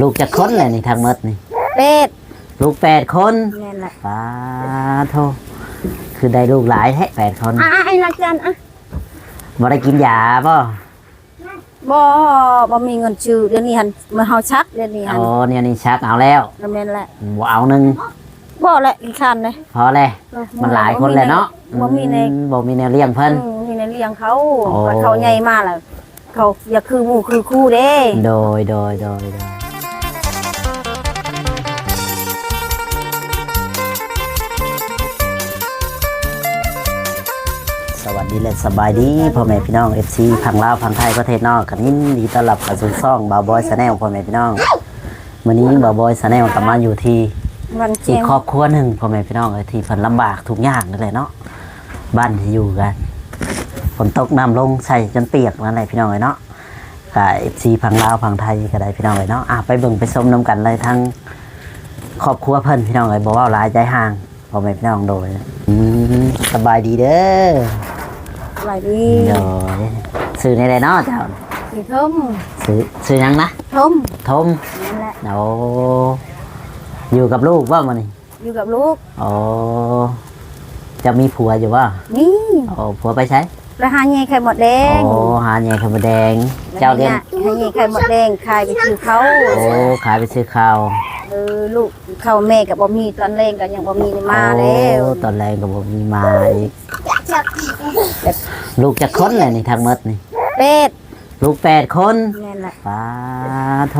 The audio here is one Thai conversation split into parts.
ลูกจะคนเลยนี่ทางหมดนี่ เป็ดลูกแปดคนแม่นแหละป้าโทคือได้ลูกหลายแท้แปดคนอะไอ้รักจันอะบ่ได้กินยาป่ะบ่บ่มีเงินชื่อเดี๋ยวนี้หันมาเฮาชักเดี๋ยวนี้หันโอ้เนี่ยนี่ชักเอาแล้วแม่นแหละบ่เอาหนึ่งบ่แหละอีกคันเลยพอเลยมันหลายคนเลยเนาะบ่มีในอืมบ่มีแนวเลี้ยงเพิ่นอืมมีในเลี้ยงเขาโอ้ว่าเขาใหญ่มาแล้ว เขาอยากคือหมู่คือคู่เด้โดยโดยโดยโดยสวัสดีและสบายดีพ่อแม่พี่น้องเอฟซีพังลาวพังไทยประเทศนอกกันยินดีต้อนรับเข้าสู่ช่องบาวบอยชาแนลพ่อแม่พี่น้องวันนี้บาวบอยชาแนลกลับมาอยู่ที่มันอีเจีกยงครอบครัวหนึ่งพ่อแม่พี่น้องเอ้ยที่เพิ่นลำบากทุกอย่างนั่นแหละเนาะบ้านที่อยู่กัน ฝนตกน้ำลงใส่จนเปียกนั่นแหละพี่น้องเอ้ยเนาะกับเอฟซีพังลาวพังไทยก็ได้พี่น้องเอ้ยเนาะอะไปเบิ่งไปชมน้ำกันเลยทั้งครอบครัวเพิ่นพี่น้องเอ้ยบอกว่าหลายใจห่างพ่อแม่พี่น้องโดยอืมสบายดีเด้อไหวดีโดยซื้อในใดเนาะเจ้าสีทมซื้อซื้อหยังนะทมทมนั่นแหละโอ้อยู่กับลูกว่ามันนี่อยู่กับลูกโอ้จะมีผัวอยู่ว่านี่โอ้ผัวไปใช้ ไปหาเงี้ยไข่หมดแดงโอ้หาแหน่ไข่มดแดง เจ้าเลี้ยงหาเงี้ยไข่หมดแดงขายไปคือเขาโอ้ขายไปซื้อข้าวเออลูกเข้าแม่กับบ่มีตอนแรงก็ยังบ่มีมาแล้วโอ้ตอนแรกก็บอกมีมาอีกลูกจะคนเลยนี่ทางหมดนี่ เป็ดลูกแปดคนแม่นแหละป้าโท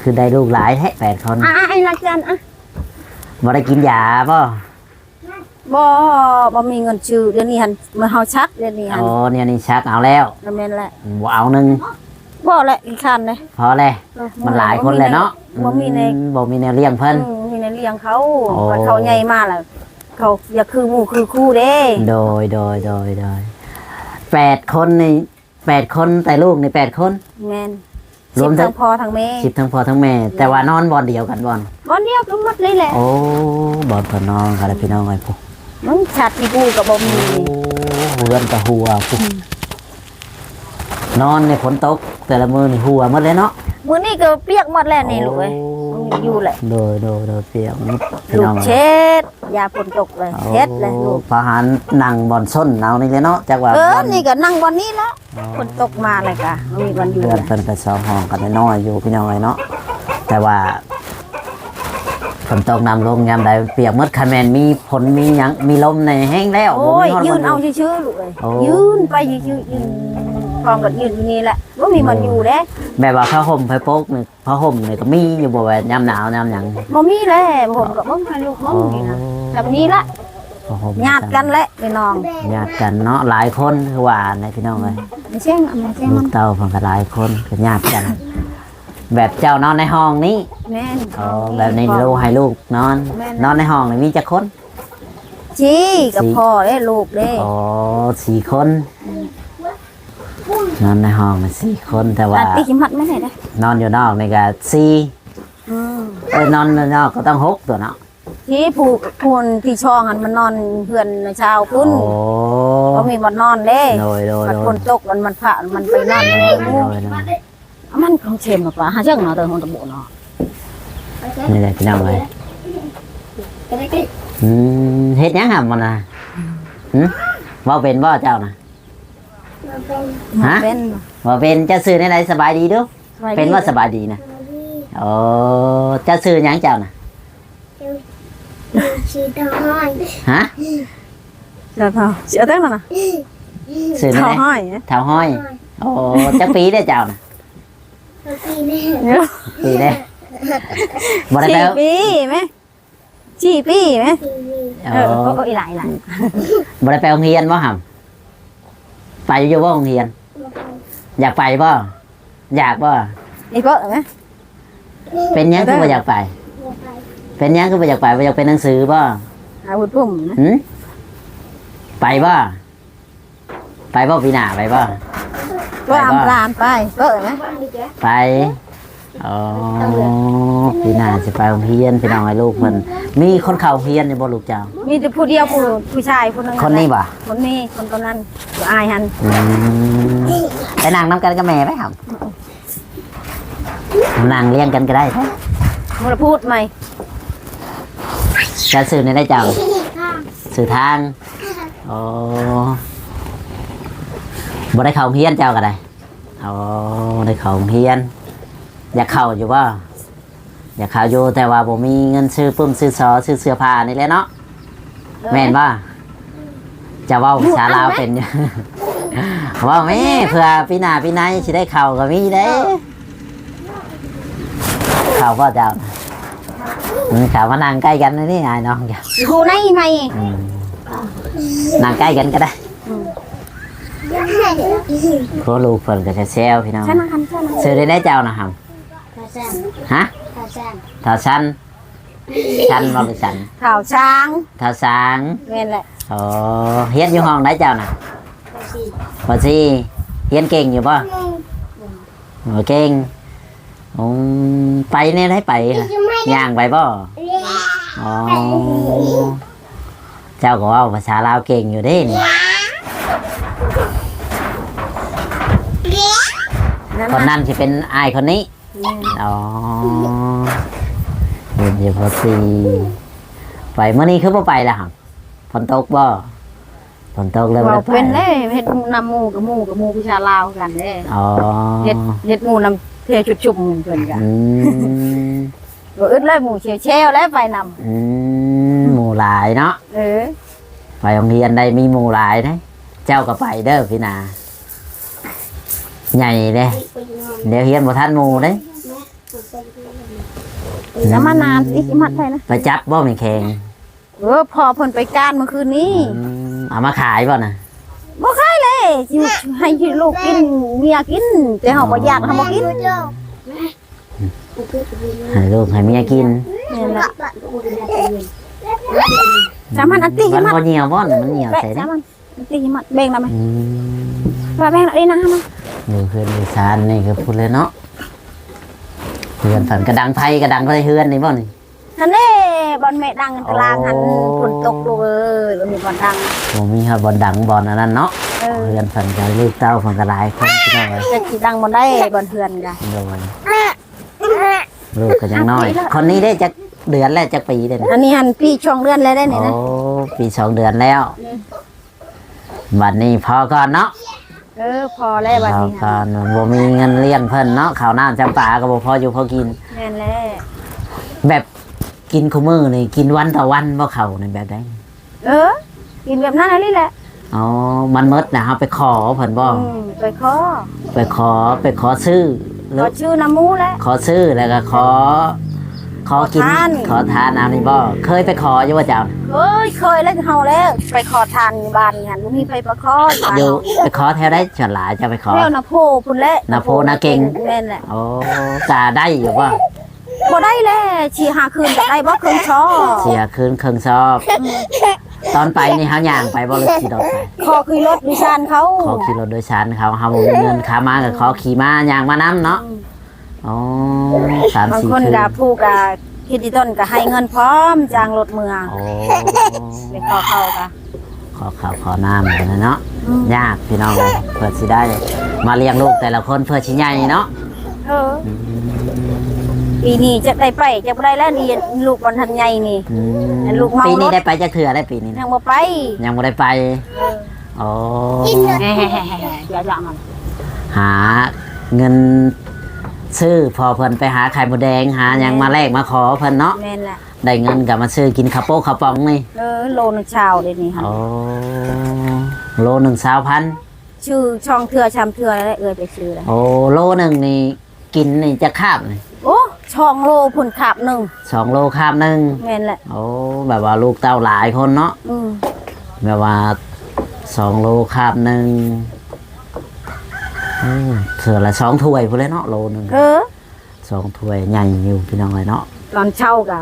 คือได้ลูกหลายแท้แปดคนอะไอ้รักจันอะบ่ได้กินยาป่ะ บ่บ่มีเงินชื่อเดี๋ยวนี้หันมาเฮาชักเดี๋ยวนี้หันโอ้เนี่ยนี่ชักเอาแล้วแม่นแหละบ่เอาหนึ่งบ่แหละอีกคันเลยพอเลยมันหลายคนเลยเนาะบ่มีในอืมบ่มีแนวเลี้ยงเพิ่นอืมมีในเลี้ยงเขาโอ้ว่าเขาใหญ่มาแล้วเขาอยากคือหมู่คือคู่เด้โดยโดยโดยโดยแปดคนนี่แปดคนแต่ลูกนี่แปดคนแม่นรวมทั้ทั้งงพ่อทั้งแม่สิบทั้งพ่อทั้งแม่ แต่ว่านอนบอนเดียวกันบอนบ่เดียวกันหมดเลยแหละโอ้บอนพอนองกันพี่น้องไอ้พวก มันชัดที่กูก็บ่มีโอ้เฮือนกับหัวพวกนอนในฝนตก แต่ละมือนี่หัวหมดเลยเนาะมื้อนี้ก็เปียกหมดแล้วนี่ลูกเอ้ยมันมีอยู่แหละโดยโดยโดยเปียกนิดพี่ลูน้อกงเช็ดยาฝนตกเลยเช็ดเลยลูกพหารนั่งบอนส้นเอานี่เลยเนาะจากว่าเออบอนนี่ก็นั่งวันนี้ละฝนตกมาเลยกะมันมีวันอยู่เพื่อนแหละเป็นกระซองห้องกันน้อยๆอยู่พี่น้องไอ้เนาะแต่ว่า ฝนตกน้ำลงยามใดเปียกหมดคันแมนมีผลมีหยังมีลมในแห้งแล้วโอ้ยบ่มีฮดยืนเอาบ่ชื่อๆลูกเอ้ยโอ้ ยืนไปยืนยืนพร้อมกับยืนอยู่นี่แหละว่ามีมันอยู่เด้แบบว่าผ้าห่มผ้าโป๊กนี่ผ้าห่มนี่ก็มีอยู่บ่ว่ายามหนาวยามหยังบ่มีแล้วผมกับบ่ให้ลูกน้องนี่นะแบบนี้ละผ้าห่มญาติกันแหละพี่น้องญาติกันเนาะหลายคนคือว่าในพี่น้องเลยไม่ใช่งไม่ใช่ลูมักนเต้าเพิ่นก็หลายคนก็ญาติกัน แบบเจ้านอนในห้องนี้แม่นอ๋อแบบนี้ลูกให้ลูกนอน นอนในห้องนี่มีจักคนชี้กับพ่อเด้ลูกเด้อ๋อสี่คน นอนในห้องน่ะสี่คนแต่ว่า ตัดตีขิมหัดไม่ได้เด้นอนอยู่นอกนี่ก็สี่อืมเอ้ยนอนอยู่นอกก็ต้องหกตัวเนาะที่ผูกพูนที่ช่องหันมันนอนเพื่อนชาวพุ่นโอ้ก็มีมันนอนเด้โดยโดยมันโดฝยนตกมันมันผ่ามันไปนอนในโดหมู่ยโดย มันคงเชมหรอปะหาเจ้าเนาะแต่คนตะโบเนาะนี่แหละพี่น้องเลยอืมเฮ็ดหยังหำมันนะหืมว่าเป็นว่าเจ้านะฮะ เป็นว่าเป็นเจ้าซื้อในไหนสบายดีเดูเป็นว่าสบายดีนะโอ้เจ้าซื้อหยังเจ้านะชีตาห้อยฮะเจ้าเท่าเจ้าเท่าน่ะซื้อในเท่าไหนห้อยเท้าห้อย โอ้เจ้าปีได้อเจ้านะ ปีนี้ปีได้บ่ได้สี่ไปปีไหมสี่ปีไหมปีนี้เอเอออโอ้ยหลายหลายบ่ได้ไปโรงเรียนบ่หำไปอยู่บ่โรงเรียน อยากไปบ่อยากบ่นี่ก็ไหมเป็นหยังคือบ่อยากไป เป็นหยังคือบ่อยากไปบ่อยากเป็นหนังสือบ่อาวุธปุ่มนะหืมไปบ่ไปบ่ปีหน้าไปบ่ ก็อำลามไปก็ไหมไปอ๋อปีหน้าจะไปโรงเรียนพี่น้องให้ลูกมันมีคนเข้าโรงเรียนอยู่บ่ลูกเจ้า มีแต่ผู้เดียวผู้ผู้ชายคนนึงคนนี้บ่คนนี้คนตอนนั้นอยู่อายหันอืมไปนั่งน้ำกันกับแม่ไปครับนั่งเลี้ยงกันก็ได้บ่ได้พูดไหมจะสื่อในได้เจ้าสื่อทางอ๋อ บ่ได้เข้าโรงเฮียนเจ้าก็ได้อ๋อได้เข้าโรงเฮียน อยากเข้าอยู่บ่อยากเข้าอยู่แต่ว่าบ่มีเงินซื้อปุ้มซื้อซอซื้อเสื้อผ้านี่แหละเนาะแม่นบ่จะเว่าภาษาลาวเป็นอยู่เว่าแม่เพื่อพี่หนาพี่นายสิได้เข่าก็มีได้เข่าก็เจ้าอืมเข่ามานั่งใกล้กันนะนี่ไอ้น้องจ้ะอยู่ในไหมอืมนั่งใกล้กันก็ได้เพราะลูกเพิ่นก็จะแซวพี่น้องฉันหันฉันหันซื้อได้ได้เจ้านะครับทาซันฮะทาซันเท่าชั้นชั้นบ่หรือชั้นข่าวช้างเท่าสางแม่นแหละอ๋อเฮียนอยู่ห้องได้เจ้าน่ะทาซีพอสิเฮียนเก่งอยู่ป่ะโอ้เก่งอืมไปเนี่ยได้ไปค่ะย่างไปป่ะอ๋อเจ้าก็เว่าภาษาลาวเก่งอยู่เด้นี่นั่น คนน่ะนั้นจะเป็นอายคนนี้ อ๋อเห็นอยู่พอสิไปเมื่อนี้คือบ่ไปแล้วครับฝนตกบ่ฝนตกเลยบ่เราได้ไปเป็นเด้เฮ็ดนำหมู่กับหมู่กับหมู่พิชาลาวกันเด้อ๋อเฮ็ดเฮ็ดหมู่นำเทชุดชุบเพิ่นกันอืมบ่อึดเลยหมู่เชียวแช่วแล้วไปนำอืมหมู่หลายเนาะเออไปโรงเรียนได้มีหมู่หลายนะเจ้าก็ไปเด้อพี่นา ใหญ่เด้เดี๋ยวเฮียนบ่ทันหมู่เด้น้ำมานานอีกมัดไทยนะไปจับบ่แม่แข็งเออพอเพิ่นไปการเมื่อคืนนี้อืมเอามาขายบ่น่ะบ่ขายเลยสิให้ลูกกินเมียกิน แต่เฮาบ่อยากเฮาบ่กินให้ลูกให้เมียกินนี่แหละสามันอันติมันมัดบ่เหี่ยวบ่น่ะมันเหี่ยวแบะใส่สาเด้มันอันติมัดเบ่งได้ไหมอืมว่าเบ่งได้นะมัน อยู่เฮือนอีสานนี่ก็พูดเลยเนาะเฮือนฝันกระดังไผกระดังไผเฮือนนี่บ่นี่นั่นแหละบอลแม่ดังกันตารางหันโอ้ฝนตกลูกเอ้ยแล้วมีบอลดังบ่มีฮอดบ่ดังบ่อันนั้นเนาะเออเฮือนฝันก็ลูกเต้าฝันก็หลายคนพี่น้องเอ้ยจะสิดังบ่ได้บอลเพื่อนกันโดนลูกก็ยังน้อย คนนี้ได้จักเดือนแล้วจักปีเด้นะอันนี้หันพี่ช่วงเดือนแล้วได้นี่โอ้นะปีสองเดือนแล้วบัดนี้พอก่อนเนาะ เออพอแล้วบัดพอนี้ก่อนบ่มีเงินเลี้ยงเพิ่นเนาะข้าวน้ำจำปาก็บ่พออยู่พอกิน แม่นแล้วแบบกินคู่มื้อนี่กินวันต่อวันบ่เข้าในแบบใดเออ กินแบบนั้นอะไรแหละอ๋อ มันหมดนะเฮาไปขอเพิ่นบ่อืมไปขอ ไปขอไปขอซื้อหขรืออชื่อน้ำหมูแล้วขอซื้อแล้วก็ขอ ขอกิน ขอทาน ขอทานเอานี่บ่เคยไปขออยู่ว่าเจ้าเอ้ยเคยแล้วเฮาแล้วไปขอทานในบ้านนี่หันบ่มีไปประคอบ้านอยู่เฮาไปขอแถวได้ฉลายจะไปขอแล้วนะโพพุ่นแหละนาโพนาเก่ง แม่นแหละโอ้กาได้อยู่ว่าบ่ได้แล้วชีหาคืนก็ได้บ่คืนชอเสียคืนเครื่องชอบ ตอนไปนี่เฮาย่างไปบ่เลยขี่รถไปขอคือรถดิฉันเขาขอขี่รถโดยสารเขาเฮาบ่มีเงินขามาก็ขอขี่ม้าย่างมานํเนาะ อ๋อสามบางสี่คนคืนก็ผู้ก็คิดดีต้นก็ให้เงินพร้อมจ้างรถเมืองโอ้ไปขอเขาก็ ขอข้าวขอน้ำกันนะเนาะยากพี่น้องเพื่อสิได้ มาเลี้ยงลูกแต่ละคนเพื่อชิ้นใหญ่เนาะเออปีนี้จะได้ไปจะบ่ได้แล้วนี่ลูกบอลทันใหญ่นี่ อืมลูกเมารถปีนี้ได้ไปจะเถื่อได้ปีนี้ยันะงบ่ไปยังไม่ได้ไปโอ้อย่าอย่ามันหาเงิน ซื้อพอเพิ่นไปหาไข่มดแดงหาหยังมาแลกมาขอเพิ่นเนาะแม่นแหละได้เงินกลับมาซื้อกินข้าวโป๊กข้าวปองนี่เออโลนึงเช้าเดี๋ยวนี้ค่ะโอ้โลหนึ่งสาวพันชื่อช่องเทือชำเทืออะไรเอ่ยไปชื่อแล้วโอ้โลหนึ่งนี่กินนี่จะคาบนี่โอ้ช่องโลพุ่นขับหนึ่งสองโลคาบหนึ่งแม่นแหละโอ้แบบว่าลูกเต้าหลายคนเนาะอืมแบบว่าสองโลคาบหนึ่ง อืมเสือละสองถ้วยพูดเลยเนาะโลหนึ่งเออสองถ้วยใหญ่อยู่พี่น้องเลยเนาะตอนเช้าก็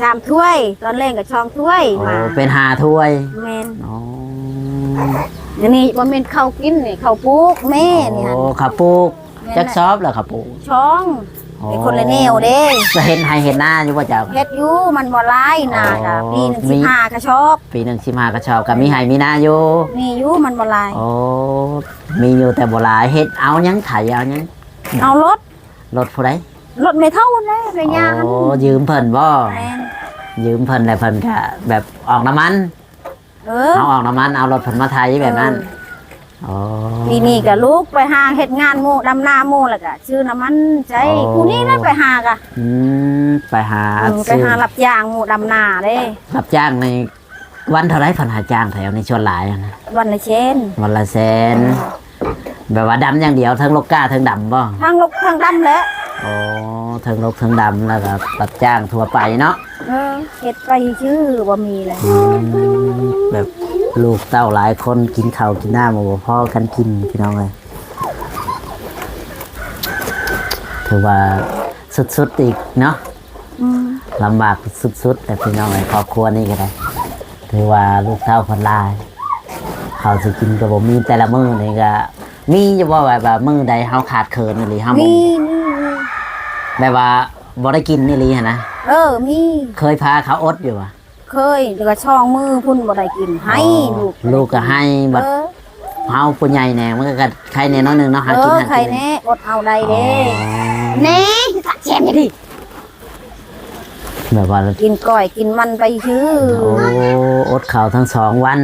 สามถ้วย ตอนเล่นก็ช่องถ้วยโอ้มาเป็นหาถ้วยแม่นอ๋อเดี๋ยวนี้บ่แม่นข้าวกินนี่ข้าวปลูกแม่นี่หั่นโอ้ขับปลูกแม่นจักแหละซอบแล้วขับปลูกช่อง เป็นคนละแนวเด้จะเห็นให้เห็นหน้าอยู่ว่าเจ้าเฮ็ดอยู่มันบ่หลายนาก็อ๋อปีหนึงมีสิบห้ากระชอบปีหนึ่งสิมาก็ชอบกับมีให้มีหน้าอยู่มีอยู่มันบ่หลายโอ้มีอยู่แต่โบราณเฮ็ดเอาหยังไถเอาหยังเอารถรถผู้ใดรถไม่เท่าเลยไปยางโอ้ยืมเพิ่นบ่แม่นยืมเพิ่นแล้วเพิ่นก็แบบออกน้ำมันเออเอาออกน้ำมันเอารถเพิ่นมาไทยแบบนั้น อ๋อปีนี้ก็ลูกไปหาเฮ็ดงานหมู่ดำนาหมู่แล้วก็ชื่อน้ำมันใจกูนี่นะไปหากะอืมไปหาเออไปซื้อหารับจ้างหมู่ดำนาเด้รับจ้างในวันเท่าไรเพิ่นหาจ้างแถวในชวนหลายอะนะวันละเชนวันละแสนแบบว่าดำอย่างเดียวทั้งลกก้าทั้งดำบ่ทั้งลูกทั้งดำแหล้ว โอ้ทั้งลกทั้งดำแล้วก็รับจ้างทั่วไปเนาะเออเฮ็ดไปชื่อบ่มีเลยอืมแบบลูกเต้าหลายคนกินข้าวกินน้ำบ่พอกันกินพี่น้องเลยถือว่าสุดๆอีกเนาะอืมลำบากสุดๆแต่พี่น้องเลยครอบครัวนี่ก็ได้ถือว่าลูกเต้าคนหลายเขาวสิกินก็บ่มีแต่ละมื้อนี่ก็มีจะว่าแบบว่ามื้อใดเฮาขาดเขินหรือเฮาบ่มีมี แบบว่าบ่ได้กินนี่ลีหั่นนะ เออมีเคยพาเขาอดอยู่ว่ะเคยแล้วก็ช่องมือพุ่นบ่ได้กินให้ลูกลูกก็ให้บัดเออเฮาผู้ใหญ่แหน่มันก็ใครแน่น้อยหนึงเนาะหาเอกินอหาใครกินแน่อดเอาได้อ๋อเด้แน่ตัดแชมดิแบบว่ากินก้อยกินมันไปชื่อโอ้อดข้าวทั้งสองวัน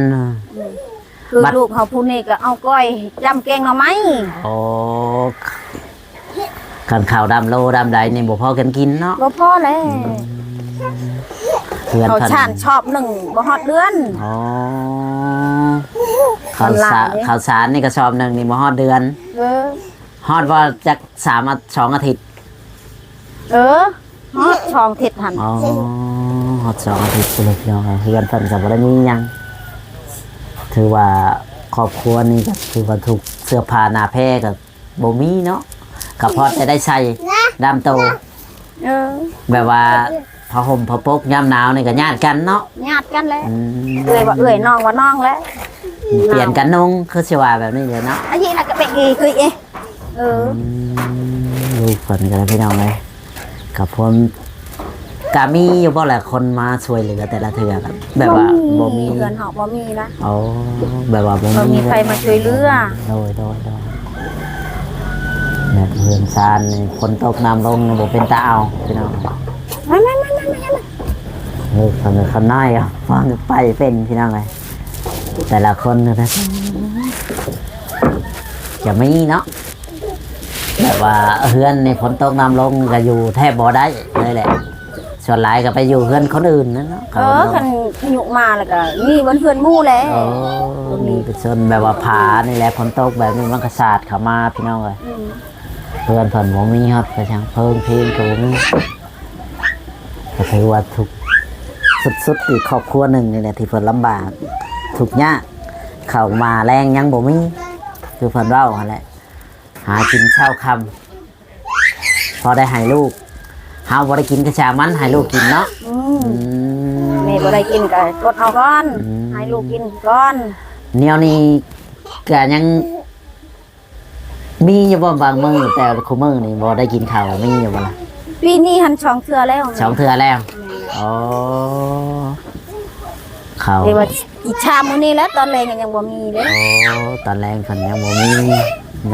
คือบัด ลูกเขาพูดนี่ก็เอาก้อยจำแกงหน่อไม้โอ้ ขันข้าวดำโลดำใดนี่บ่พอกันกินเนาะบ่พอแล้วเพื่อนเขาเพิ่นชานชอบหนึ่งบ่ฮอดเดือน อ๋อข้าวสารออนไลน์เนี่ยข้าวสารนี่กระสอบหนึ่งนี่มาฮอดเดือนเออ ฮอดว่าจะสามอาสองอาทิตย์เออฮอดช่องเท็ดหันอ๋อฮอดสองอาทิตย์ไปเลยพี่น้องเฮือนเพิ่นกับบ่ได้มีหยังถือว่าครอบครัวนี่ก็ถือว่าถูกเสื้อผ้าหน้าแพร่กับบ่มีเนาะ ก็พอจะได้ใส่ดำโตเออแบบว่าผ้าห่มผ้าปกยามหนาวนี่ก็ญาติกันเนาะญาติกันแล้วอืมเอ้ยว่าเอ้ยน้องว่าน้องแล้วเปลี่ยนกันนุ่งคือสิว่าแบบนี้เลยเนาะอันนี้น่ะก็เป็นอีคือเอ๊ะเออลูกคนกันเลยพี่น้องเลยกับผมกามีอยู่บ่แหละคนมาช่วยเหลือแต่ละเทือกันแบบว่าบ่มีเงินเฮาบ่มีนะเอาแบบว่าบ่บ่มีมีใครมาช่วยเหลือ โดยโดยโดยแบบ เพื่อนซานนี่ฝนตกน้ำลงบ่เป็นตาเอาพี่น้องไม่ไม่ไม่ไม่ไม่ไม่เฮ้ยฟังเขาน้อยอะฟังไปเป็นพี่น้องเลยแต่ละคนนะจะมีเนาะแบบว่าเฮือนในฝนตกน้ำลงก็อยู่แทบบ่ได้เลยแหละส่วนหลายก็ไปอยู่เฮือนคนอื่นนะเนาะเออคันยุมาแล้วก็มีบนเพื่อนหมู่แล้วโอ้มีเป็นส่วนแบบว่าผานี่แหละฝนตกแบบนี้มันก็สาดเข้ามาพี่น้องเลยอืม เพื่อนเพิ่นบ่มีครับกระชังเพิ่มเพลงก็บ่มีก็ถือว่าทุกสุดๆอีกครอบครัวหนึ่งนี่แหละที่เพิ่นลำบากทุกข์ยากเข้ามาแรงยังบ่มีคือเพิ่นเว้าหั่นแหละหากินเช้าค่ำพอได้ให้ลูกเฮาบ่ได้กินกระชามันให้ลูกกินเนาะอืมอืมแม่บ่ได้กินก็กดเอาก่อนอืมให้ลูกกินก่อนแนวนี้ก็ยัง มีอยู่บ่บางมื้อแต่คุมื้อนี่บ่ได้กินข้าวมีอยู่บ่ล่ะปีนี้หันช่องเทื่อแล้วสองเทื่อแล้วอ๋อข้าวเดี๋ยวว่าอีชามมื้อนี้แล้วตอนแรงก็ยังบ่มีเด้โอ้ตอนแรงเพิ่นยังบ่มี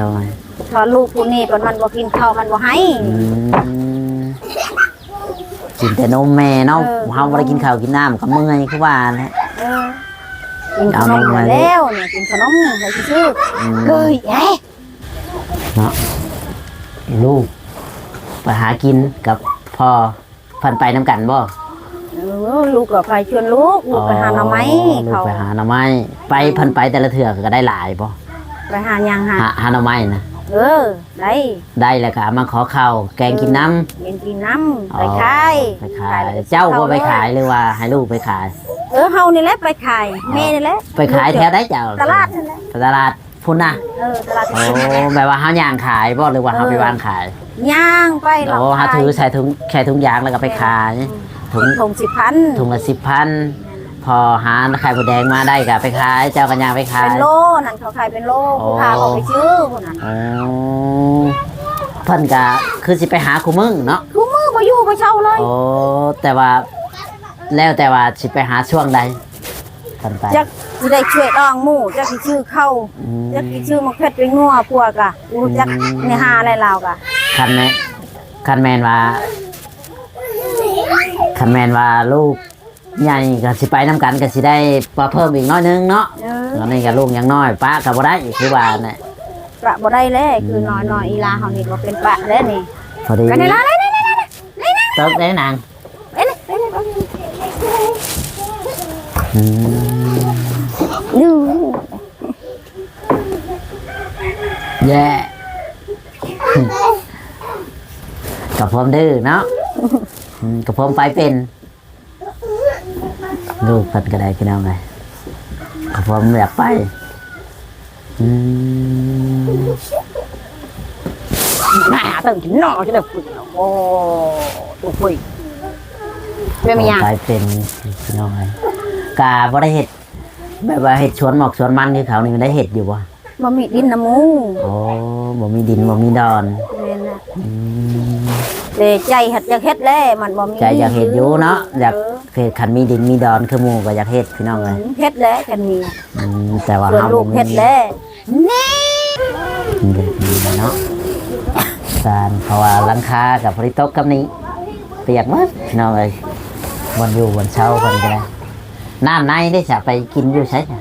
น้อยพอลูกผู้นี้เพิ่นมันบ่กินข้าวมันบ่ให้ อืมกินแต่นมแม่เนาะเออ เฮาบ่ได้กินข้าวกินน้ำก็เมื่อยคือว่าแหละ เออกินขนมเอานมมามาแล้วเนี่ยกินขนมให้ซื่ออืมๆเฮ้ยเอ๊ะ เนาะลูกไปหากินกับพ่อเพิ่นไปน้ำกันบ่เออลูกก็ไปชวนลูกลูกไปหาหน่อไม้ลูกเขาไปหาหน่อไม้ไปเพิ่นไปแต่ละเทื่อก็ได้หลายบ่ไปหาหยังหาหาหาหน่อไม้นะเออได้ได้แล้วก็เอามาขอข้าวแกงกินน้ำกินกินน้ำอ๋อไปขายไปขายแล้วก็เจ้าบ่ไปลขายหรือว่าให้ลูกไปขาย เออเฮานี่แหละไปขายแม่นี่แหละไปขายแถวได้เจ้าตลาดนั่นแหละตลาด พุ่นน่ะเออตลาดโอ้แบบว่าเฮาย่างขายบ่หรือว่าเฮาไปวางขายย่างไปหลอกโอ้เฮาขายถือใส่ถุงแค่ถุงยางแล้วก็ไปขายถุงถุงสิบพันถุงละ10,000พอหาไข่มดแดงมาได้ก็ไปขาย เจ้าก็ย่างไปขายเป็นโลนั่นเขาขายเป็นโลโอ้ผู้ค้าเขาไปชื่อคนนั้นอ๋อเพิ่นก็คือสิไปหาคู่มึงเนาะทุกมือบ่อยู่บ่เช่าเลยโอ้แต่ว่าแล้วแต่ว่าสิไปหาช่วงใดเพิ่นไปจัก สิได้ช่วยดองหมู่จักสิชื่อเข้าอืมจักสิชื่อมักเพชรไปงัวพวกอะรู้จักอืมในหาอะไรลาวกะคันแม่คันแมนว่าคันแมนว่าลูกใหญ่ก็สิไปน้ำกันก็สิได้ปลาเพิ่มอีกน้อยนึงเนาะเออตอนนี้ก็ลูกยังน้อยป้าก็บ่ได้คือว่าเนี่ยปะบ่ได้แล้วคือน้อยน้อยอีลาเฮานี่บ่เป็นปะแล้วนี่พอดีกันนี่ล่ะเลยนี่เติกได้นางเอ้ยเอ้ยอืม แย่กับผมดื้อเนาะอืมกับผมไปเป็นลูกเพันก็ได้พี่น้องเลยกับผมอยากไปอืมหน้าตึงกินหนอจะได้ฝึกโอ้ตัวฝึกเป็นมีหยังไปเป็นพี่น้องเลยกาบ่ได้เห็ดแบบว่าเห็ดชวนหมอกชวนมันคือเขานี่มันได้เห็ดอยู่บ่ บ่มีดินน้ำมูโอ้บ่มีดินบ่มีดอนแม่นน่ะอืมแต่ใจเฮ็ดอยากเฮ็ดแล้วมันบ่มีใจอยากเห็ดอยู่เนาะอยากเออเห็ดคันมีดินมีดอนคือหมู่ก็อยากเห็ดพี่น้องเลยเฮ็ดแล้วกันมีอืมแต่ว่าส่วนเฮาลูกบ่มีเฮ็ดแล้วนี่เด็กดีเนาะสารเพราะว่าหลังคากับพริตกกับนี้เปียกหมดพี่น้องเลยวันอยู่วันเช้าวันก็ได้น้ำในได้จะไปกินอยู่ใช่ไหม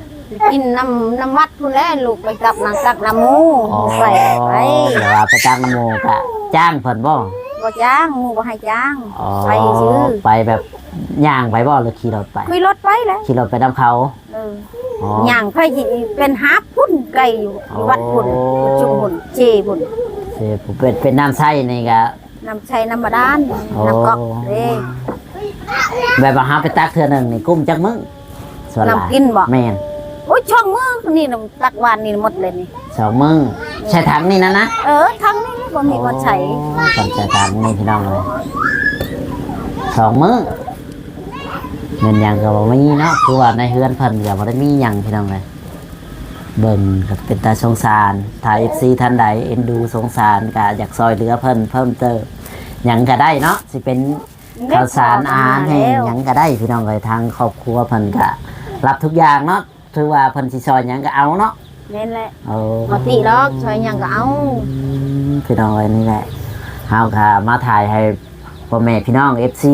กินน้ำน้ำวัดพุ่นแหล้วลูกไปกับนางตักน้ำมูอ๋อใส่ไปเดี๋ยวว่าไปจ้างน้ำโมกะจ้างเพิ่นบ่บ่จ้างหมูบ่ให้จ้างอ๋อไปซื้อไปแบบย่างไปบ่หรือขี่รถไป คุยรถไปแล้วขี่รถไปนำเขาเอออ๋อย่างไปสิเป็นหาบพุ่นไก่อยู่อยู่วัดพุ่นอ๋อประชุมพุ่นเจพุ่นเสผมเป็นเป็นน้ำใส้นี่ก็น้ำชัยน้ำบาดาลโอ้ น้ำก๊อกเด้ แบบว่าหาไปตักเทื่อหนึงนี่กุ้มจักมึงส่วนหลายน้ำกินบ่ แม่น โอ้ยช่องมือนี่น้ำตักหวานนี่หมดเลยนี่ สองมึงใช้ถังนี่นะนะเออทั้งนี้บ่มีบ่ใช้ต้องใช้ถังนี่พี่น้องเลยสองมื้อเงินหยังก็บ่มีเนาะคือว่าในเฮือนเพิ่นก็บ่ได้มีหยังพี่น้องเลยเบิ่งก็เป็นตาสงสารถ้า FC ท่านใดเอ็นดูสงสารก็อยากซอยเหลือเพิ่นเพิ่มเติมหยังก็ได้เนาะสิเป็น ข้าวสารอาหารแห้งหยังก็ได้พี่น้องเลยทางครอบครัวเพิ่นก็รับทุกอย่างเนาะ ถือว่าเพิ่นสิซอยหยังก็เอาเนาะนั่นแหละเอาบ่ติหรอกช่วยหยังก็เอาพี่น้องเลยนี่แหละเฮาค่ะมาถ่ายให้พ่อแม่พี่น้อง FC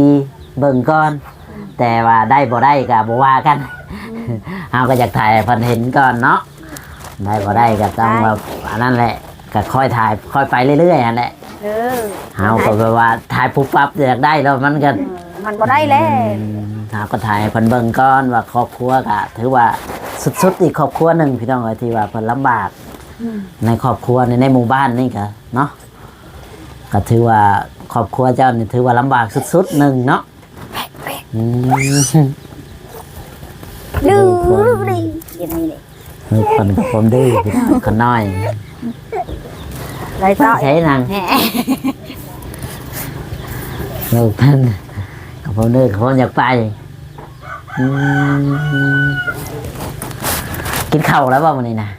เบิ่งก่อน แต่ว่าได้บ่ได้ก็บ่ว่ากันเฮาก็อยากถ่ายให้เพิ่นเห็นก่อนเนาะได้บ่ได้ก็ต้องแบบอันนั้นแหละก็ค่อยถ่ายค่อยไปเรื่อยๆนั่นแหละเออเฮาก็แบบว่าถ่ายปุ๊บปั๊บอยากได้แล้วมันก็เออมันบ่ได้แล้วถามก็ถ่ายให้เพิ่นเบิ่งก่อนว่าครอบครัวก็ถือว่า สุดๆอีกครอบครัวหนึ่งพี่น้องเอ้ยที่ว่าเพิ่นลำบาก ในครอบครัวในในหมู่บ้านนี่ก็เนาะก็ถือว่าครอบครัวเจ้านี่ถือว่าลำบากสุดๆหนึ่งเนาะอืม ดื้อดิเดี๋ยวนี้นี่เฮ้ยคนกับผมดื้อพี่น้องคนน้อยได้ต่อใช้นางแหมลูกเพิ่นกับผมดื้อกับผมอยากไปอืม กินข้าวแล้วบ่วันนี้นะ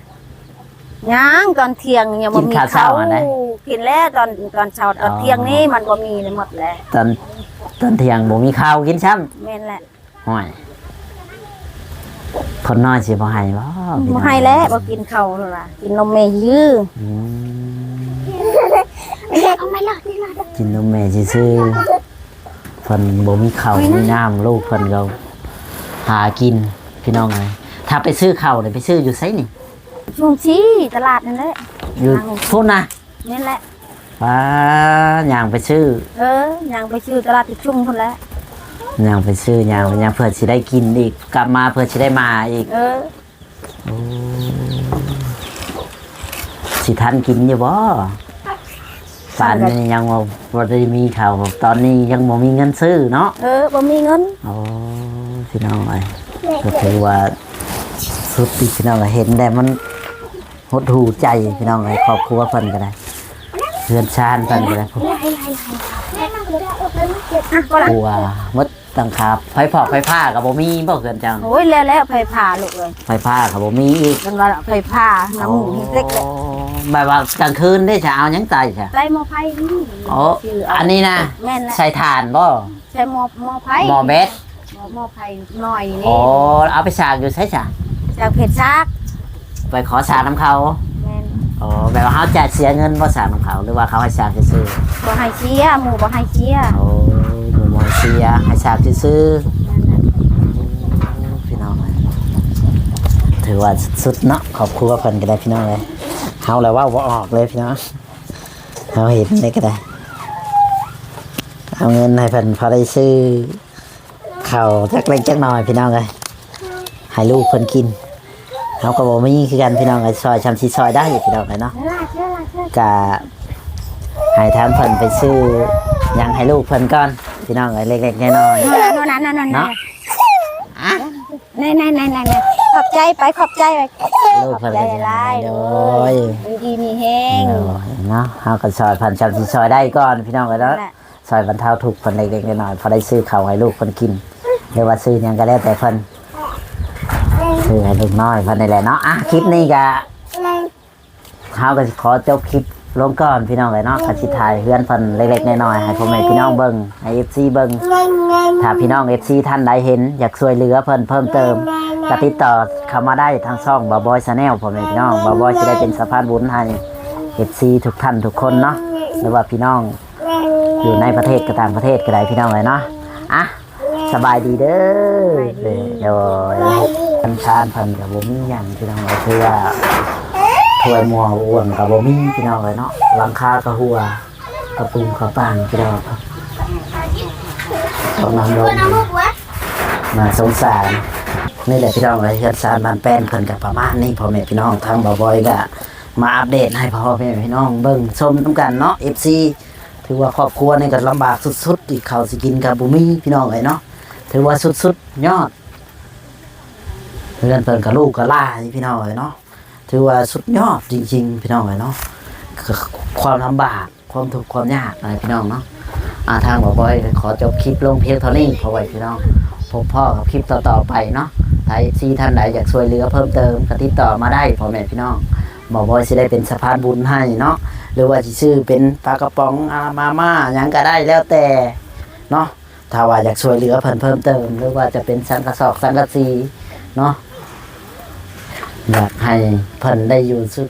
ยังตอนเที่ยงยังบ่กินมีข้าวเช้าอันไหนกินแล้วตอนตอนเช้าตอนเที่ยงนี่มันบ่มีเลยหมดแล้วตอนตอนเที่ยงบ่มีข้าวกินซ้แม่นแหละำห่วยคนน้อยสิบ่ให้บ่พี่น้บ่องให้แล้วบ่กินข้าวแล้วล่ะกินนมแม่ยื้ออืมเอาไม่เลิกนี่ล่ะกินนมแม่ซื่อๆเพิ่นบ่มีข้าวมีน้ำลูกเพิ่นก็หากินพี่น้องเลย ถ้าไปซื้อข้าวเนี่ยไปซื้ออยู่ไสนี่ช่วงชี้ตลาดนั่นแหละอยู่พุ่นนะนั่นแหละป้าย่างไปซื้อ เออยังไปชื่อตลาดที่ชุ่มพุ่นแหล้วย่างไปซื้อย่างย่างเพื่อสิได้กินอีก กลับมาเพื่อสิได้มาอีก เออสิทันกินอยู่บ่ป่านนี้ยังบ่บ่ได้มีข้าวตอนนี้ยังบ่มีเงินซื้อเนาะเออบ่มีเงินโอ้พี่น้องไอ้ยก็ถือว่า สุดที่พี่น้องเห็นแต่มันหดหูใจพี่น้องไอ้ยครอบครัวเพิ่นก็ได้เพื่อนชาติเพิ่นก็ได้กละกลัวมดตังคาไฟผอกไฟผ้ากับบ่มีบ่เกินจังโอ้ยแล้วแล้วไผผ่าลูกเลยไฟผ้ากับบ่มีอีกเป็นว่าไผผ่าน้ำหมูเล็กเลยแบบว่ากลางคืนได้จะเอายังใจใช่ไล่หมอไผนี่โอ้อันนี้นะแม่นะใส่ถ่านบ่ใช้หมอหมอไผหมอเบสหมอหมอไผหน่อยโอ้เอาไปสากอยู่ใช่จ้ะ จากเผ็ดซากไปขอสากน้ำเขาแม่นอ๋อแบบว่าเขาจะเสียเงินบ่สร้างของเขาหรือว่าเขาให้สร้างซื่อบ่ให้เชียร์หมู่บ่ให้เชียร์ๆโอ้หมู่บ่เสียให้สร้างซื่อๆพี่น้องเอ้ยถือว่าสุดๆเนาะขอบคุณว่าเพิ่นก็ได้พี่น้องเลยเฮาแล้วว่าบ่ออกเลยพี่น้องเฮาเห็นได้ก็ได้ เอาเงินให้เพิ่นพอได้ซื้อข้าวจักเล็กจักน้อยพี่น้องเลยให้ลูกเพิ่นกิน เขาก็บอกมีคือกันพี่น้องเลยซอยชำชีซอยได้อยู่พี่น้องเลยเนาะกะให้ทางเพิ่นไปซื้อหยังให้ลูกเพิ่นก่อนพี่น้องเลยเล็กๆน้อยเท่านั้นนั่นนั่นๆเนาะอะนั่นนั่นนั่นนั่นขอบใจไปขอบใจไปลูกเพิ่นก็จะได้โดยดีมีแห้งโดยเนาะเขาก็ซอยเพิ่นชำชีซอยได้ก่อนพี่น้องเลยเนาะนั่นแหละซอยบรรเทาทุกข์เพิ่นเล็กๆน้อยๆพอได้ซื้อข้าวให้ลูกเพิ่นกินหรือว่าซื้อหยังก็แล้วแต่เพิ่น ซื้อให้ลูกน้อยเพิ่นนี่แหละเนาะอะคลิปนี้ก็เฮาก็สิขอจบคลิปลงก่อนพี่น้องเลยเนาะก็สิถ่ายเฮือนเพิ่นเล็กๆน้อยๆให้พ่อแม่พี่น้องเบิ่งให้ FC เบิ่งถ้าพี่น้อง FC ท่านใดเห็น อยากช่วยเหลือเพิ่นเพิ่มเติมก็ติดต่อเข้ามาได้ทางช่องบ่าวบอยชาแนลพ่อแม่พี่น้องบ่าวบอยสิได้เป็นสะพานบุญให้ FC ทุกท่านทุกคนเนาะหรือว่าพี่น้องอยู่ในประเทศก็ต่างประเทศก็ได้พี่น้องเลยเนาะอะสบายดีเด้อเดี๋ยว พันชานพันกับบ่มีอย่างพี่น้องเลยคือว่าถ้วยมัวอ้วนกับบ่มีพี่น้องเลยเนาะหลังคากระหัวกระปุงกระปางพี่น้องครับต้องนำลงมาสงสารนี่แหละพี่น้องเลยเฮือนซานบ้านแป้นเพิ่นกับประมาณนี้พ่อแม่พี่น้องทางบ่บ่อยก็มาอัปเดตให้พ่อแม่พี่น้องเบิ่งชมน้ำกันเนาะ FC ถือว่าครอบครัวนี่ก็ลำบากสุดๆอีกเขาสิกินกับบุมีพี่น้องเลยเนาะถือว่าสุดๆยอด เพื่อนเพิ่นกับลูกกับล่าพี่น้องเนาะถือว่าสุดยอดจริง ๆ พี่น้องเนาะความลำบากความทุกข์ความยากอะไรพี่น้องเนาะอาทางบอกบอยขอจบคลิปลงเพียงเท่านี้พอไว้พี่น้องพบพ่อกับคลิปต่อๆไปเนาะถ้าซีท่านใดอยากช่วยเหลือเพิ่มเติมก็ติดต่อมาได้พ่อแม่พี่น้องบอกบอยสิได้เป็นสะพานบุญให้เนาะหรือว่าสิซื้อเป็นปลากระป๋องอามาม่ายังก็ได้แล้วแต่เนาะถ้าว่าอยากช่วยเหลือเพิ่นเพิ่มเติม หรือว่าจะเป็นสังกะสอกสังกะสีเนาะ อยากให้เพิ่นได้อยู่สุด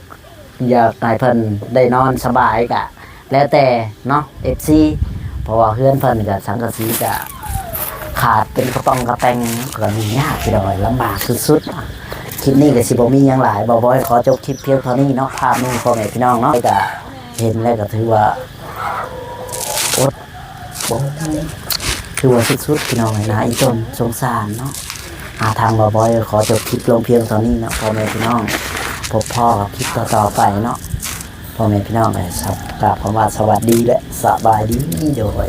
อยากให้เพิ่นได้นอนสบายกะ แล้วแต่เนาะ FC เพราะว่าเพื่อนเพิ่นกับสังกะสีกะขาดเป็นกระป๋องกระแตงก็มียากพี่ดอยลำบากสุดๆคลิปนี้ก็สิบมียังหลายบ่บ่ให้ขอจบคลิปเพียงเท่านี้เนาะภาพนี้พ่อแม่พี่น้องเนาะก็เห็นแล้วก็ถือว่าอดบ่ถือว่าสุดๆพี่น้องนะอีจนสงสารเนาะ อาทางบอบอยขอจบคลิปลงเพียงเท่านี้เนาะพ่อแม่พี่น้องพบพ่อกับคลิปต่อๆไปเนาะพ่อแม่พี่น้องเลยครับกราบคำว่าสวัสดีและสบายดีโดย